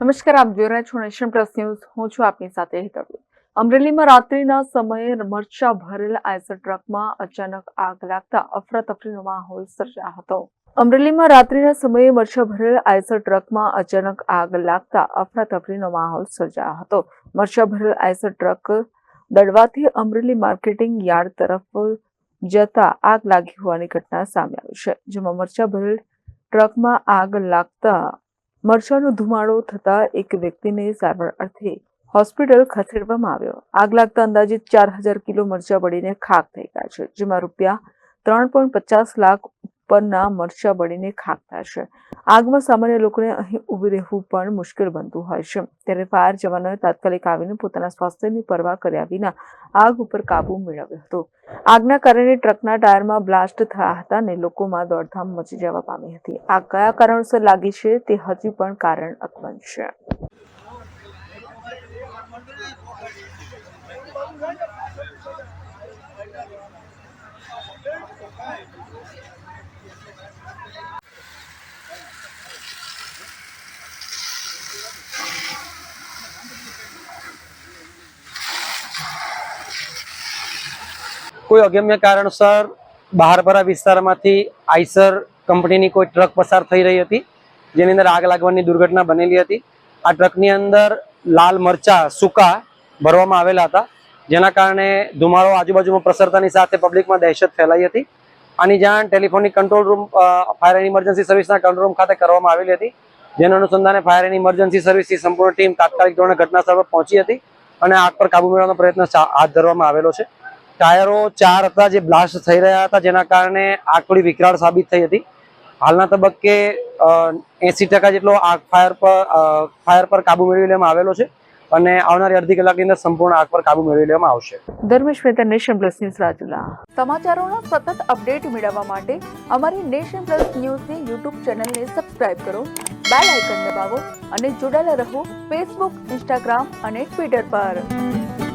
નમસ્કાર, આપ જોઈ રહ્યા છો નેશન પ્લસ ન્યૂઝ. હું છું આપની સાથે હેતલ અમરેલીમાં રાત્રિના સમયે મરચા ભરેલ આઈસર ટ્રકમાં અચાનક આગ લાગતા અફરાતફરીનો માહોલ સર્જાયો હતો. અમરેલીમાં રાત્રિના સમયે મરચા ભરેલ આઈસર ટ્રકમાં અચાનક આગ લાગતા અફરાતફરીનો માહોલ સર્જાયો હતો. મરચા ભરેલ આઈસર ટ્રક દડવાથી અમરેલી માર્કેટિંગ યાર્ડ તરફ જતા આગ લાગી હોવાની ઘટના સામે આવી છે, જેમાં મરચા ભરેલ ટ્રકમાં આગ લાગતા મરચાનો ધુમાડો થતા એક વ્યક્તિને સારવાર અર્થે હોસ્પિટલ ખસેડવામાં આવ્યો. આગ લાગતા અંદાજિત ચાર હજાર કિલો મરચા બળીને ખાક થઈ ગયા છે, જેમાં રૂપિયા ત્રણ પોઈન્ટ પચાસ લાખ ઉપરના મરચા બળીને થયા છે. આગમાં સામાન્ય લોકોને અહીં ઊભી રહેવું પણ મુશ્કેલ બનતું હોય છે. ત્યારે ફાયર જવાનોએ તાત્કાલિક આવીને પોતાના સ્વાસ્થ્યની પરવા કર્યા વિના આગ ઉપર કાબુ મેળવ્યો હતો. આગના કારણે ટ્રકના ટાયરમાં બ્લાસ્ટ થયા હતા અને લોકોમાં દોડધામ મચી જવા પામી હતી. આગ કયા કારણોસર લાગી છે તે હજી પણ કારણ અકબંધ છે. કોઈ અગમ્ય કારણસર બહારપરા વિસ્તારમાંથી આઈસર કંપનીની કોઈ ટ્રક પસાર થઈ રહી હતી? જેની અંદર આગ લાગવાની દુર્ઘટના બનેલી હતી. આ ટ્રકની અંદર લાલ મરચા, સૂકા ભરવામાં આવેલા હતા, જેના કારણે ધુમાડો આજુબાજુમાં પ્રસરતાની સાથે પબ્લિકમાં દહેશત ફેલાઈ હતી. આની જાણ telephonic control room fire and emergency સર્વિસના control room ખાતે કરવામાં આવેલી હતી, જેના અનુસંધાને ફાયર એન્ડ ઇમરજન્સી સર્વિસની સંપૂર્ણ ટીમ તાત્કાલિક ધોરણે ઘટના સ્થળ પર પહોંચી હતી. અને આગ પર કાબુ મેળવવાનો પ્રયત્ન હાથ ધરવામાં આવેલો છે. ટાયરો ચાર હતા જે બ્લાસ્ટ થઈ રહ્યા હતા, જેના કારણે આગ થોડી વિકરાળ સાબિત થઈ હતી. હાલના તબક્કે એસી જેટલો આગ ફાયર પર ફાયર પર કાબુ મેળવી લેવામાં આવેલો છે. અને આવનારી અડધી કલાકની અંદર સંપૂર્ણ આગ પર કાબુ મેળવી લેવામાં આવશે. Dharmesh Mehta Nation Plus News Rajula. સમાચારોના સતત અપડેટ મેળવવા માટે અમારી નેશન પ્લસ ન્યૂઝની યુટ્યુબ ચેનલને સબસ્ક્રાઇબ કરો બેલ આઇકન દબાવો અને જોડાયેલા રહો ફેસબુક ઇન્સ્ટાગ્રામ અને ટ્વિટર પર.